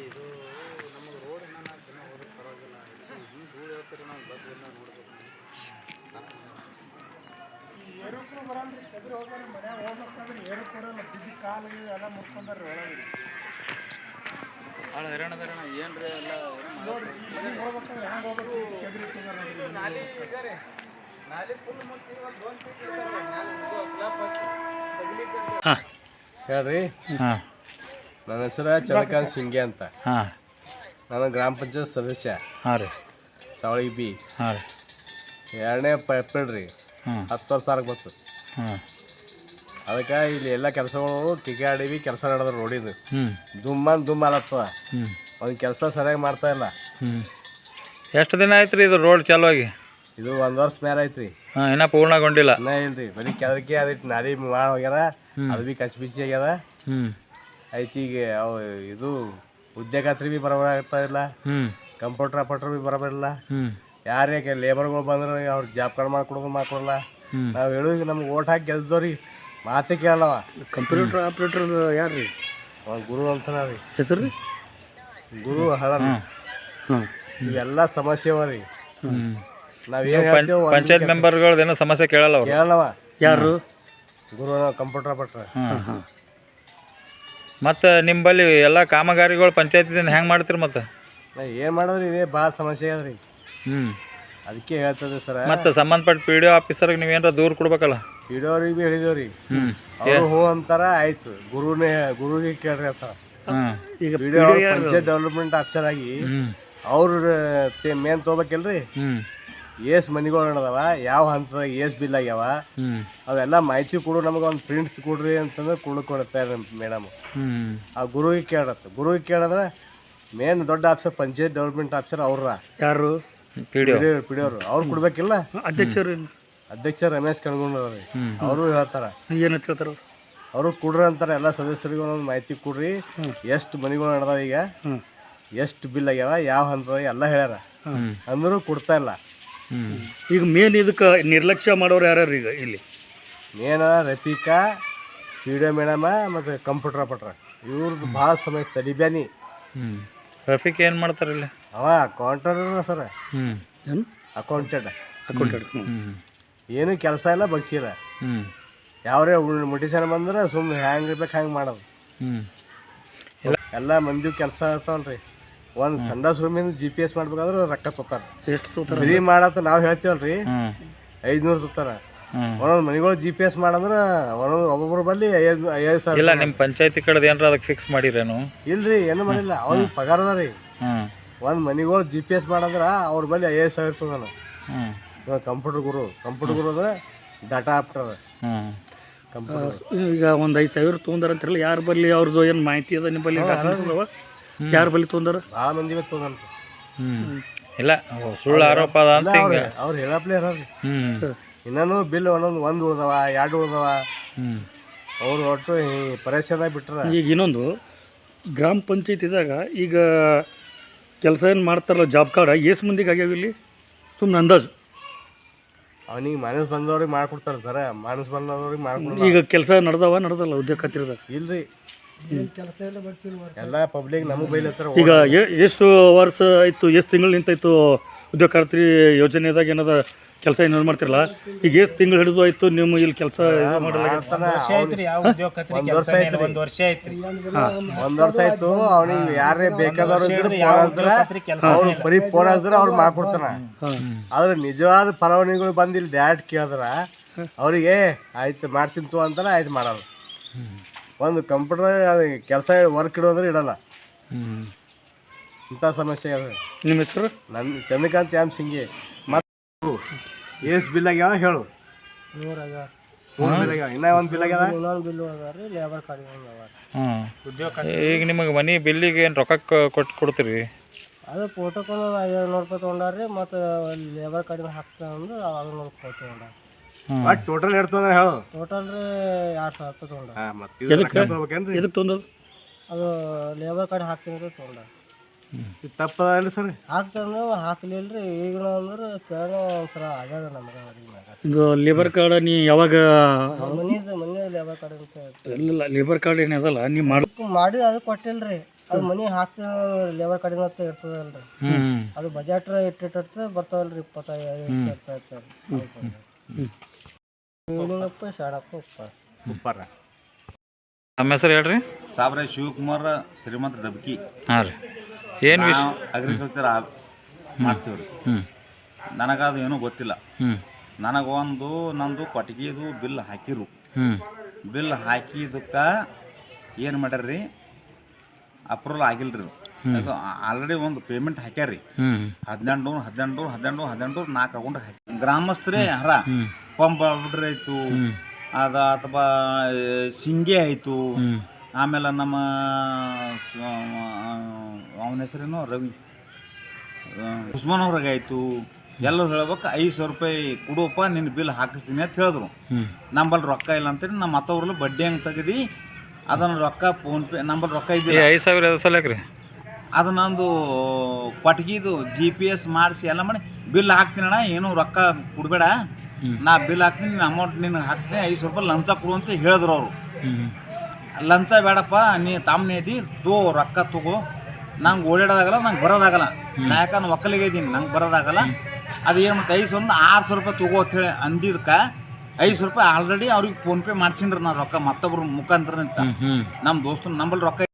ಇದು ನಮಗೆ ರೋಡ್ ನಾಲ್ಕು ಚೆನ್ನಾಗಿ ಹೋದ್ರೆ ಪರವಾಗಿಲ್ಲ ಹಿಂಗೆ ಧೂಳು ಹೇಳ್ತೀರಿ ನಾವು ಬಸ್ ಎಲ್ಲ ನೋಡ್ಬೇಕು ಏರಕ್ಕೂ ಬರಲ್ರಿ ಎದುರು ಹೋಗ್ರಿ ಮನ್ಯಾಗ ಹೋಗ್ಬೇಕಂದ್ರೆ ಏರಕ್ಕೆ ಬರಲ್ಲ ಬಿದ್ದು ಕಾಲಿಗೆ ಎಲ್ಲ ಮುಟ್ಕೊಂಡ್ರಿ ಒಳಗೆ ಭಾಳ ಹೈರಾಣ ಹೈರಾಣ ಏನು ರೀ ಎಲ್ಲ ನೋಡ್ರಿ ಹೋಗ್ಬೇಕಂದ್ರೆ ಹೆಂಗೆ ಹೋಗ್ಬೇಕು ಕೆದ್ರಿ ನಾಲಿ ಇದ್ದಾರೆ ನಾಲಿ ಫುಲ್ ಮುಟ್ಟಿ ಒಂದು ದೋನ್ ಹೇಳ್ರಿ. ಹಾಂ. ನನ್ನ ಹೆಸರು ಚಂದ್ರಕಾಂತ್ ಸಿಂಗೆ ಅಂತ. ಹಾಂ. ನಾನು ಗ್ರಾಮ ಪಂಚಾಯತ್ ಸದಸ್ಯ. ಹಾಂ ರೀ. ಸಾವಳಿ ಬಿ. ಹಾಂ ರೀ. ಎರಡನೇ ರೀ. ಹ್ಮ್. ಹತ್ತು ವರ್ಷ ಆರಕ್ಕೆ ಬಂತು. ಹಾಂ ಅದಕ್ಕೆ ಇಲ್ಲಿ ಎಲ್ಲ ಕೆಲಸಗಳು ಕಿಕ್ಕಾಡಿವಿ ಕೆಲಸ ನಡೆದ್ರೆ ರೋಡಿದು ಹ್ಞೂ ದುಮ್ಮನ್ ದುಮ್ಮ ಅಲತ್ತದ ಹ್ಞೂ ಅವ್ನ ಕೆಲಸ ಸರಿಯಾಗಿ ಮಾಡ್ತಾ ಇಲ್ಲ. ಹ್ಞೂ ಎಷ್ಟು ದಿನ ಆಯ್ತು ರೀ ಇದು ರೋಡ್ ಚಾಲು ಆಗಿ ಇದು ಒಂದು ವರ್ಷ ಮೇಲೆ ಐತ್ರಿ ಹಾಂ ಇನ್ನೂ ಪೂರ್ಣಗೊಂಡಿಲ್ಲ. ಇನ್ನ ಇಲ್ರಿ ಬರೀ ಕೆದರಿಕೆ ಅದಿಟ್ಟು ನಾರಿ ಮಾಡ ಹೋಗ್ಯಾರ ಅದು ಬಿ ಕಚ್ ಬಿಚ್ಚಿ ಆಗ್ಯದ. ಹ್ಞೂ ಐತಿ ಈಗ ಅವು ಇದು ಉದ್ಯೋಗತ್ರಿ ಬಿ ಬರೋಬರ ಆಗ್ತಾ ಇಲ್ಲ ಹ್ಞೂ ಕಂಪ್ಯೂಟರ್ ಅಪಟ್ರ್ ಬಿ ಬರೋಬರ ಇಲ್ಲ. ಹ್ಞೂ ಯಾರೇ ಲೇಬರ್ಗಳು ಬಂದ್ರೆ ಅವ್ರು ಜಾಬ್ ಕಾರ್ಡ್ ಮಾಡ್ಕೊಡೋದು ಮಾಡ್ಕೊಡಲ್ಲ. ನಾವು ಹೇಳೋದು ನಮ್ಗೆ ಓಟ್ ಹಾಕಿ ಗೆಲ್ದವ್ರಿ ಮಾತೇ ಕೇಳವ ಕಂಪ್ಯೂಟರ್ ಆಪ್ರೇಟರ್ ಯಾರು ರೀ ಅವ್ನ ಗುರು ಅಂತನ ರೀ. ಹೆಸರು? ರೀ ಗುರು ಹಳ ಹಾಂ. ಇವೆಲ್ಲ ಸಮಸ್ಯೆ ಅವ ರೀ. ಹ್ಞೂ ಹೇಳ್ತೇವೆ ಪಂಚಾಯತ್ ಮೆಂಬರ್ಗಳ್ದು ಏನೋ ಸಮಸ್ಯೆ ಕೇಳಲ್ಲ ಅವ್ರು. ಯಾರು? ಗುರು ಕಂಪ್ಯೂಟರ್ ಭಟ್ರ ಹಾಂ ಮತ್ತು ನಿಮ್ಮಲ್ಲಿ ಎಲ್ಲ ಕಾಮಗಾರಿಗಳು ಪಂಚಾಯತಿದಿಂದ ಹೆಂಗೆ ಮಾಡ್ತೀರಿ ಮತ್ತು? ಏನು ಮಾಡೋದ್ರಿ ಇದೇ ಭಾಳ ಸಮಸ್ಯೆ ಅದ್ರಿ ಹ್ಞೂ ಅದಕ್ಕೆ ಹೇಳ್ತದೆ ಸರ. ಮತ್ತು ಸಂಬಂಧಪಟ್ಟ ಪಿ ಡಿ ಒ ಆಫೀಸರ್ಗೆ ನೀವೇನಾರ ದೂರ ಕೊಡ್ಬೇಕಲ್ಲ? ಹಿಡಿಯೋರಿಗೆ ಬಿ ಭೀ ಹ್ಞೂ ಅವ್ರು ಹ್ಞೂ ಅಂತಾರ ಆಯ್ತು. ಗುರುನೇ ಗುರುಗೆ ಕೇಳ್ರಿ ಅಂತ. ಹಾಂ ಈಗ ಪಂಚಾಯತ್ ಡೆವಲಪ್ಮೆಂಟ್ ಆಫೀಸರ್ ಆಗಿ ಅವ್ರ ಮೇನ್ ತೊಗೋಬೇಕಿಲ್ರಿ? ಹ್ಞೂ ಏಸ್ ಮನಿಗಳು ನಡೆದವ ಯಾವ ಹಂತದಾಗ ಎಸ್ ಬಿಲ್ ಆಗ್ಯಾವ ಅವೆಲ್ಲ ಮಾಹಿತಿ ಕೊಡು ನಮಗೆ ಒಂದು ಪ್ರಿಂಟ್ ಕೊಡ್ರಿ ಅಂತಂದ್ರೆ ಕುಳ್ಳು ಕೊಡ್ತಾರೆ ಮೇಡಮ್ ಆ ಗುರುವಿಗೆ ಕೇಳತ್ತೆ ಗುರುವಿಗೆ ಕೇಳಿದ್ರೆ ಮೇನ್ ದೊಡ್ಡ ಆಫೀಸರ್ ಪಂಚಾಯತ್ ಡೆವಲಪ್ಮೆಂಟ್ ಆಫೀಸರ್ ಅವ್ರ. ಯಾರು? ಪಿಡಿಯೋರು ಅವ್ರು. ಕೊಡ್ಬೇಕಿಲ್ಲ? ಅಧ್ಯಕ್ಷರು ಅಧ್ಯಕ್ಷ ರಮೇಶ್ ಕಣ್ಗೊಂಡ್ರಿ ಅವರು. ಹೇಳ್ತಾರ. ಏನಂತ ಹೇಳ್ತಾರೆ ಅವರು? ಕೊಡ್ರಿ ಅಂತಾರೆ ಎಲ್ಲ ಸದಸ್ಯರಿಗೆ ಒಂದೊಂದು ಮಾಹಿತಿ ಕೊಡ್ರಿ. ಎಷ್ಟು ಮನಿಗಳು ನಡೆದಾವ ಈಗ? ಎಷ್ಟು ಬಿಲ್ ಆಗ್ಯಾವ? ಯಾವ ಹಂತದಾಗ? ಎಲ್ಲ ಹೇಳ್ಯಾರ. ಅಂದ್ರೂ ಕೊಡ್ತಾ ಇಲ್ಲ. ಈಗ ಮೇನ್ ಇದಕ್ಕೆ ನಿರ್ಲಕ್ಷ್ಯ ಮಾಡೋರು ಯಾರ್ಯಾರು ಈಗ ಇಲ್ಲಿ? ಮೇನ ರಫೀಕಾ ಎಂ ಮೇಡಮ ಮತ್ತು ಕಂಪ್ಯೂಟರ್ ಪಟ್ರ ಇವ್ರದ್ದು ಭಾಳ ಸಮಯ ತಲಿಬ್ಯಾನಿ. ಹ್ಞೂ ರಫೀಕ್ ಏನು ಮಾಡ್ತಾರೆ ಇಲ್ಲಿ? ಅವ ಅಕೌಂಟರ್ ಸರ್. ಹ್ಞೂ ಏನು? ಅಕೌಂಟೆಡ್ ಅಕೌಂಟೆಡ್ ಏನು ಕೆಲಸ ಇಲ್ಲ ಬಗ್ಸಿಲ್ಲ ಹ್ಞೂ ಯಾವ್ರೇ ಮುಟಿಸನ ಬಂದ್ರೆ ಸುಮ್ಮನೆ ಹ್ಯಾಂಗೆ ಇರ್ಬೇಕು ಹ್ಯಾಂಗೆ ಮಾಡೋದು. ಹ್ಞೂ ಎಲ್ಲ ಮಂದಿ ಕೆಲಸ ಇರ್ತಾವಲ್ರಿ ಒಂದು ಸಂಡಾಸ್ ರೂಮಿಂದ ಜಿ ಪಿ ಎಸ್ ಮಾಡ್ಬೇಕಾದ್ರೆ ರೊಕ್ಕ ತೊತ್ತಾರ ಎಷ್ಟು ಫ್ರೀ ಮಾಡತ್ತ ನಾವು ಹೇಳ್ತೀವಲ್ರಿ. ಹ್ಞೂ ಐದುನೂರು ತೊತ್ತಾರ ಒಂದೊಂದು ಮನೆಗಳು ಜಿ ಪಿ ಎಸ್ ಮಾಡಂದ್ರೆ ಒಂದೊಂದು ಒಬ್ಬೊಬ್ರು ಬಲ್ಲಿ ಐದು ಐದು ಸಾವಿರ ಇಲ್ಲ ನಿಮ್ಮ ಪಂಚಾಯತಿ ಕಡೆದು ಏನಾರ ಅದಕ್ಕೆ ಫಿಕ್ಸ್ ಮಾಡಿರೇನು? ಇಲ್ರಿ ಏನು ಮಾಡಿಲ್ಲ. ಅವ್ನಿಗೆ ಪಗಾರ ಅದ ರೀ ಒಂದು ಮನೆಗಳು ಜಿ ಪಿ ಎಸ್ ಮಾಡಂದ್ರೆ ಅವ್ರ ಬಲ್ಲಿ ಐದು ಸಾವಿರ ಇವಾಗ ಕಂಪ್ಯೂಟರ್ ಗುರು ಕಂಪ್ಯೂಟರ್ ಗುರು ಅಂದ್ರೆ ಡಾಟಾ ಆಪ್ಟರ್ ಕಂಪ್ಯೂಟರ್ ಈಗ ಒಂದು ಐದು ಸಾವಿರ ತೊಗೊಂಡಾರ ಅಂತಾರಲ್ಲ ಯಾರ ಬಲ್ಲಿ ಅವ್ರದ್ದು ಏನು ಮಾಹಿತಿ ಅದ ನಿಮ್ಮಲ್ಲಿ ಡಾಕ್ಯುಮೆಂಟ್ಸ್ ಅದಾವ? ಯಾರ ಬಲಿ ತೊಂದರ ಭಾಳ ಮಂದಿ ತೊಗೊಂಡಂತ. ಹ್ಞೂ ಇಲ್ಲ ಸುಳ್ಳು ಆರೋಪ ಅದ ಅಂತ ಅವ್ರು ಹಿಂಗೆ. ಅವ್ರು ಹೇಳಪ್ಲೇ ಇರೋರಿ ಹ್ಞೂ ಇನ್ನೂ ಬಿಲ್ ಒಂದೊಂದು ಒಂದು ಉಳ್ದವ ಎರಡು ಉಳ್ದವ. ಹ್ಞೂ ಅವ್ರು ಒಟ್ಟು ಪರೇಶಾನ ಬಿಟ್ರ. ಈಗ ಇನ್ನೊಂದು ಗ್ರಾಮ ಪಂಚಾಯತಿದಾಗ ಈಗ ಕೆಲಸ ಏನು ಮಾಡ್ತಾರಲ್ಲ ಜಾಬ್ ಕಾರ್ಡ್ ಎಷ್ಟು ಮಂದಿಗೆ ಆಗ್ಯಾವ ಇಲ್ಲಿ? ಸುಮ್ಮನೆ ಅಂದಾಜು. ಅವನಿಗೆ ಮನಸ್ ಬಂದವ್ರಿಗೆ ಮಾಡ್ಕೊಡ್ತಾರೆ ಸರ. ಮನಸ್ ಬಂದವ್ರಿಗೆ ಮಾಡ್ಕೊಡ್ತಾರೆ ಈಗ ಕೆಲಸ ನಡೆದವ ನಡ್ದಲ್ಲ ಉದ್ಯೋಗ ಖಾತ್ರಿದಾಗ ಇಲ್ರಿ. ಎಲ್ಲ ಪಬ್ಲಿಕ್ ನಮಗೆ ಬೈಲತ್ತಾರ ಈಗ ಎ- ಎಷ್ಟು ವರ್ಷ ಆಯಿತು ಎಷ್ಟು ತಿಂಗಳು ನಿಂತಾಯ್ತು ಉದ್ಯೋಗ ಖಾತ್ರಿ ಯೋಜನೆದಾಗ ಏನದ ಕೆಲಸ ಏನಾದ್ರು ಮಾಡ್ತಿರಲ್ಲ? ಈಗ ಎಷ್ಟು ತಿಂಗಳು ಹಿಡಿದು ಆಯ್ತು ನಿಮ್ಮ ಇಲ್ಲಿ ಕೆಲಸ ಮಾಡಲ್ಲ ಮಾಡ್ತಾನ ಒಂದ್ ವರ್ಷ ಆಯ್ತು ಒಂದ್ ವರ್ಷ ಐತ್ರಿ ಒಂದ್ ವರ್ಷ ಆಯ್ತು ಅವ್ನಿಗೆ ಯಾರೇ ಬೇಕಾದವ್ರು ಇದ್ರೆ ಫೋನ್ ಹಚ್ಚಿದ್ರೆ ಅವ್ರು ಬರೀ ಫೋನ್ ಹಚ್ಚಿದ್ರೆ ಅವ್ರು ಮಾಡ್ಕೊಡ್ತಾನ. ಆದ್ರೆ ನಿಜವಾದ ಪರವಣಿಗಳು ಬಂದು ಇಲ್ಲಿ ಡೈರೆಕ್ಟ್ ಕೇಳಿದ್ರ ಅವ್ರಿಗೆ ಆಯ್ತು ಮಾಡ್ತೀನಿ ತೋ ಅಂತಾನೆ ಆಯ್ತು ಮಾಡಲ್ಲ ಒಂದು ಕಂಪ್ಯೂಟರ್ ಕೆಲಸ ವರ್ಕ್ ಇಡೋದ್ರೆ ಇಡಲ್ಲ. ಇಂಥ ಸಮಸ್ಯೆ ಅದ. ನಿಮ್ಮ ಹೆಸರು? ನನ್ನ ಚಂದ್ರಕಾಂತ್ ಯಾಮ್ ಸಿಂಗಿ. ಮತ್ತು ಎಸ್ ಬಿಲ್ ಆಗ್ಯಾವ ಹೇಳು. ಮೂರು ಬಿಲ್ ಆಗ್ಯಾವ. ಇನ್ನೂ ಒಂದು ಬಿಲ್ ಆಗ್ಯಾವ ಈಗ ನಿಮಗೆ ಮನೆ ಬಿಲ್ಲಿಗೆ ಏನು ರೊಕ್ಕ ಕೊಟ್ಟು ಕೊಡ್ತೀರಿ? ಅದು ಫೋಟೋಕ್ಕೆ ಐದು ನೂರು ರೂಪಾಯಿ ತೊಗೊಂಡಾರ್ರಿ ಮತ್ತು ಲೇಬರ್ ಕಡಿಮೆ ಹಾಕ್ತಾ ಅಂದ್ರೆ ಫೋಟೋ ತೊಗೊಂಡಾರ ಬಟ್ ಟೋಟಲ್ ಹೇಳ್ತಾನೆ ಹೇಳು. ಟೋಟಲ್ ರೀ ಎರಡು ಸಾವಿರ ರೂಪಾಯಿ ಹಾಂ ಮತ್ತೆ ಇದು ರೊಕ್ಕ ತಗೋಬೇಕೇನ್ರಿ ಎದಕ್ಕೆ ತೊಂದದು ಅದು ಲೇಬರ್ ಕಾರ್ಡ್ ಹಾಕ್ತೀನಿ ಅಂತ ತೊಗೊಂಡ ಇದು ತಪ್ಪದಲ್ಲ ಸರ್ ಹಾಕ್ತಾನೆ ಹಾಕ್ಲಿಲ್ಲ ರೀ ಈಗ ಅಂದ್ರೆ ಕೇಳೋ ಒಂದ್ಸಲ ಆಗ್ಯದ ನಮ್ಗೆ ಮ್ಯಾಗ ಇದು ಲೇಬರ್ ಕಾರ್ಡ್ ನೀ ಯಾವಾಗ ಮನಿದು ಮನೆ ಲೇಬರ್ ಕಾರ್ಡ್ ಅಂತ ಹೇಳ್ತಾರೆ. ಇಲ್ಲ ಲೇಬರ್ ಕಾರ್ಡ್ ಏನದಲ್ಲ ನೀ ಮಾಡಿ ಮಾಡಿ ಅದು ಕೊಟ್ಟಿಲ್ಲ ರೀ ಅದು ಮನಿ ಹಾಕ್ತೀನಿ ಲೇಬರ್ ಕಾರ್ಡಿನ ಅಂತ ಇರ್ತದಲ್ರಿ. ಹ್ಞೂ ಅದು ಬಜೆಟ್ ಇಟ್ಟಿಟ್ಟಿರ್ತದೆ ಬರ್ತಾವಲ್ರಿ ಇಪ್ಪತ್ತೈದು ಸಾವಿರ ರೂಪಾಯಿ ಇರ್ತದೆ. ಉಪ್ಪಾರ. ನಮ್ಮ ಹೆಸರು ಹೇಳ್ರಿ? ಸಾಬ್ರೆ ಶಿವಕುಮಾರ್ ಶ್ರೀಮಂತ ಡಬ್ಕಿ. ಹಾಂ ರೀ. ಏನು ವಿಷಯ ಅಗ್ರಿಕಲ್ಚರ್ ಮಾಡ್ತೀವಿ ರೀ. ಹ್ಞೂ ನನಗದು ಏನೂ ಗೊತ್ತಿಲ್ಲ. ಹ್ಞೂ ನನಗೊಂದು ನಂದು ಕೊಟ್ಟಿಗೆದು ಬಿಲ್ ಹಾಕಿರು. ಹ್ಞೂ ಬಿಲ್ ಹಾಕಿದಕ್ಕೆ ಏನು ಮಾಡ್ಯಾರ್ರಿ? ಅಪ್ರೂವಲ್ ಆಗಿಲ್ಲ ರೀ ಅದು ಆಲ್ರೆಡಿ ಒಂದು ಪೇಮೆಂಟ್ ಹಾಕ್ಯಾರ್ರಿ. ಹ್ಞೂ ಹದಿನೆಂಟು ಹದಿನೆಂಟು ಹದಿನೆಂಟು ಹದಿನೆಂಟು ನಾಲ್ಕು ಅಕೌಂಟ್ ಹಾಕಿ ಗ್ರಾಮಸ್ಥರೇ ಹರ ಪಂಪ್ ಬಿಡ್ರಿ ಆಯಿತು ಅದ ಅಥವಾ ಶಿಂಗೆ ಆಯಿತು ಆಮೇಲೆ ನಮ್ಮ ಅವನ ಹೆಸರೇನು? ರವಿ. ಉಸ್ಮಾನ್ ಅವ್ರಿಗೆ ಆಯಿತು. ಎಲ್ಲರೂ ಹೇಳ್ಬೇಕು ಐದು ಸಾವಿರ ರೂಪಾಯಿ ಕೊಡುವಪ್ಪ ನಿನ್ನ ಬಿಲ್ ಹಾಕಿಸ್ತೀನಿ ಅಂತ ಹೇಳಿದ್ರು. ನಂಬಲ್ಲಿ ರೊಕ್ಕ ಇಲ್ಲ ಅಂತೇಳಿ ನಮ್ಮ ಮತ್ತವ್ರಲ್ಲಿ ಬಡ್ಡಿ ಹಂಗೆ ತೆಗ್ದು ಅದನ್ನು ರೊಕ್ಕ ಫೋನ್ಪೇ ನಂಬಲ್ಲಿ ರೊಕ್ಕ ಈ ಇದ್ದಿಲ್ಲ ಐದು ಸಾವಿರ ಸಲಕ್ರಿ ಅದನ್ನೊಂದು ಕೊಟ್ಗಿದು ಜಿ ಪಿ ಎಸ್ ಮಾಡಿಸಿ ಎಲ್ಲ ಮಾಡಿ ಬಿಲ್ ಹಾಕ್ತೀನಣ್ಣ ಏನು ರೊಕ್ಕ ಕೊಡಬೇಡ. ನಾ ಬಿಲ್ ಹಾಕ್ತೀನಿ ನಿನ್ನ ಅಮೌಂಟ್ ನಿನಗೆ ಹಾಕ್ತೀನಿ ಐದು ಸಾವಿರ ರೂಪಾಯಿ ಲಂಚ ಕೊಡು ಅಂತ ಹೇಳಿದ್ರು ಅವರು. ಲಂಚ ಬೇಡಪ್ಪ ನೀ ತಮ್ಮನೇ ಇದ್ದಿ ತೋ ರೊಕ್ಕ ತಗೋ. ನಂಗೆ ಓಡಾಡೋದಾಗಲ್ಲ ನಂಗೆ ಬರೋದಾಗಲ್ಲ. ನಾ ಯಾಕಂದ್ರೆ ಒಕ್ಕಲಿಗೆ ಇದ್ದೀನಿ ನಂಗೆ ಬರೋದಾಗಲ್ಲ. ಅದು ಏನು ಮಾಡ್ತಾ ಐದು ಸಾವಿರ ಆರು ಸಾವಿರ ರೂಪಾಯಿ ತಗೋ ಅಂತ ಹೇಳಿ ಅಂದಿದ್ದಕ್ಕೆ ಐದು ಸಾವಿರ ರೂಪಾಯಿ ಆಲ್ರೆಡಿ ಅವ್ರಿಗೆ ಫೋನ್ಪೇ ಮಾಡ್ಸಿನ್ರಿ ನಾನು ರೊಕ್ಕ ಮತ್ತೊಬ್ರ ಮುಖಾಂತರ ನಮ್ಮ ದೋಸ್ತನ ನಂಬಲ್ಲಿ ರೊಕ್ಕ